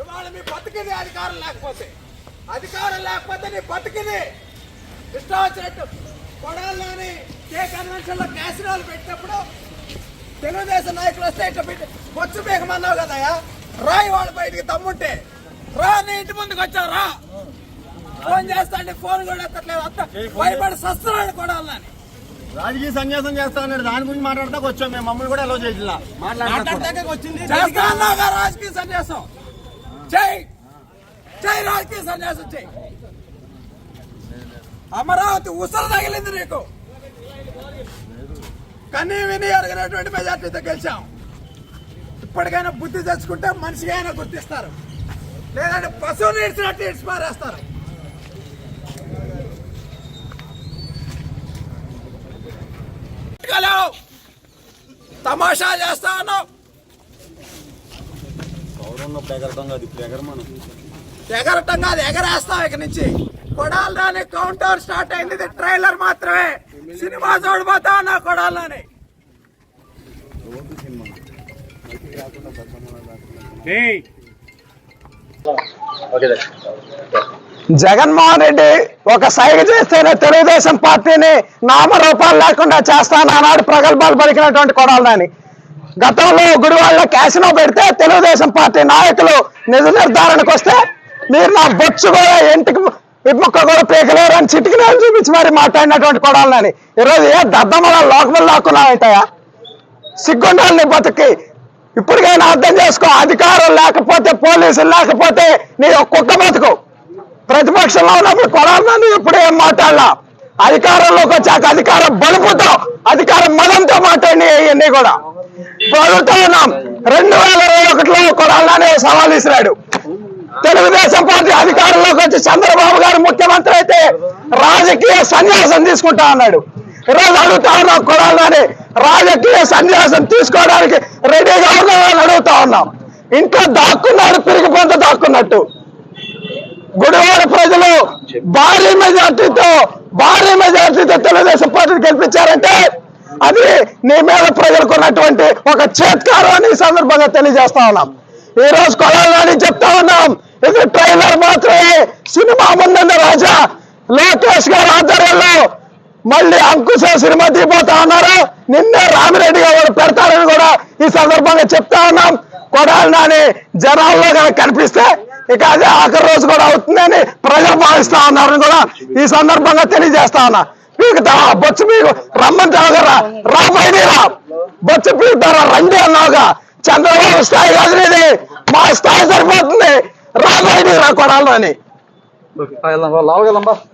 ఇవాళ మీ బతికిది అధికారం లేకపోతే. అధికారం లేకపోతే నీ బతికిది. ఇష్టం వచ్చినట్టు కొడాలని కే కన్వెన్షన్లో క్యాసినోలు పెట్టినప్పుడు తెలుగుదేశం నాయకులు వస్తే ఇట్లా పెట్టి బొచ్చు పీకమన్నావు కదయ్యా? రాయి వాళ్ళ బయటికి దమ్ముంటే. రా నీ ఇంటి ముందుకు వచ్చావు రా. ఫోన్ చేస్తా అంటే ఫోన్ కూడా ఎత్తట్లేదు. అంత భయపడి సస్తున్నాడు కొడాలని. రాజకీయ సన్యాసం చేస్తా అన్నాడు. దాని గురించి మాట్లాడతాకు వచ్చాం మేము. మమ్మల్ని కూడా ఎలా చేయాల మాట్లాడతాకే వచ్చింది. రాజకీయ సన్యాసం. చెయ్యి చెయ్యి రాజకీయ సన్యాసం చెయ్యి అమరావతి ఉసరు తగిలింది నీకు. కనీ విని అడిగినటువంటి మెజార్టీతో గెలిచాం. ఇప్పటికైనా బుద్ధి తెచ్చుకుంటే మనిషిగా అయినా గుర్తిస్తారు. లేదంటే పశువుని ఇడిచినట్టు ఇడిచి పారేస్తారు తమాషా చేస్తా ఉన్నావు గౌరవం ఎగరటం కాదు ఇప్పుడు ఎగరమను. ఎగరటం కాదు ఎగరేస్తాం ఇక నుంచి. కొడాలని కౌంటర్ స్టార్ట్ అయింది. ట్రైలర్ మాత్రమే. సినిమా చూడబోతా ఉన్నా కొడాలని. జగన్మోహన్ రెడ్డి ఒక సైగ చేస్తేనే తెలుగుదేశం పార్టీని నామరూపాలు లేకుండా చేస్తాను ఆనాడు ప్రగల్భాలు పలికినటువంటి కొడాలని గతంలో గుడివాళ్ళలో క్యాసినో పెడితే తెలుగుదేశం పార్టీ నాయకులు నిజ నిర్ధారణకు వస్తే మీరు నా బొచ్చు కూడా ఇంటికి విముక్క కూడా పీకలేరు అని చిటికి చూపించి మరి మాట్లాడినటువంటి కొడాలని ఈరోజు ఏ దద్దమల లోకములు లాక్కున్నావుంటాయా సిగ్గుండాలని బతుకి ఇప్పటికైనా అర్థం చేసుకో అధికారం లేకపోతే పోలీసులు లేకపోతే నీ కుక్క బతుకు. ప్రతిపక్షంలో ఉన్నప్పుడు కొడాలని ఎప్పుడు ఏం మాట్లాడలా? అధికారంలోకి వచ్చాక అధికారం బలుపుతో అధికారం మదంతో మాట్లాడి ఇవన్నీ కూడా. పొగుడుతూ ఉన్నాం. రెండు వేల ఇరవై ఒకటిలో కొడాలని సవాల్ ఇసిరాడు తెలుగుదేశం పార్టీ అధికారంలోకి వచ్చి చంద్రబాబు గారు ముఖ్యమంత్రి అయితే రాజకీయ సన్యాసం తీసుకుంటా అన్నాడు. ఈరోజు అడుగుతా ఉన్నాం కొడాలని రాజకీయ సన్యాసం తీసుకోవడానికి రెడీగా ఉన్నామని అడుగుతా ఉన్నాం. ఇంట్లో దాక్కున్నాడు పిరిగి పొంత దాక్కున్నట్టు. గుడివాడ ప్రజలు భారీ మెజార్టీతో భారీ మెజార్టీతో తెలుగుదేశం పార్టీని గెలిపించారంటే అది నీ మీద ప్రజలకు ఉన్నటువంటి ఒక చేత్కారం అని సందర్భంగా తెలియజేస్తా ఉన్నాం. ఈ రోజు కొలాలని చెప్తా ఉన్నాం. ఇది ట్రైలర్ మాత్రమే. సినిమా ముందున్న రాజా లోకేష్ గారి ఆధ్వర్యంలో మళ్ళీ అంకుశ సినిమా తీపోతా ఉన్నారు. నిన్నే రామిరెడ్డి గారు పెడతారని కూడా ఈ సందర్భంగా చెప్తా కొడాలి నాని జనాల్లో కనుక కనిపిస్తే ఇక అదే ఆఖరి రోజు కూడా అవుతుందని ప్రజలు భావిస్తా ఉన్నారని కూడా ఈ సందర్భంగా తెలియజేస్తా ఉన్నా. మీకు బొచ్చు మీకు రమ్మంటావు కదా రా రా. బొచ్చు పీకుతారా రండి అన్నావుగా. చంద్రబాబు స్థాయి కాదు మా స్థాయి సరిపోతుంది. రా బయటికి రా.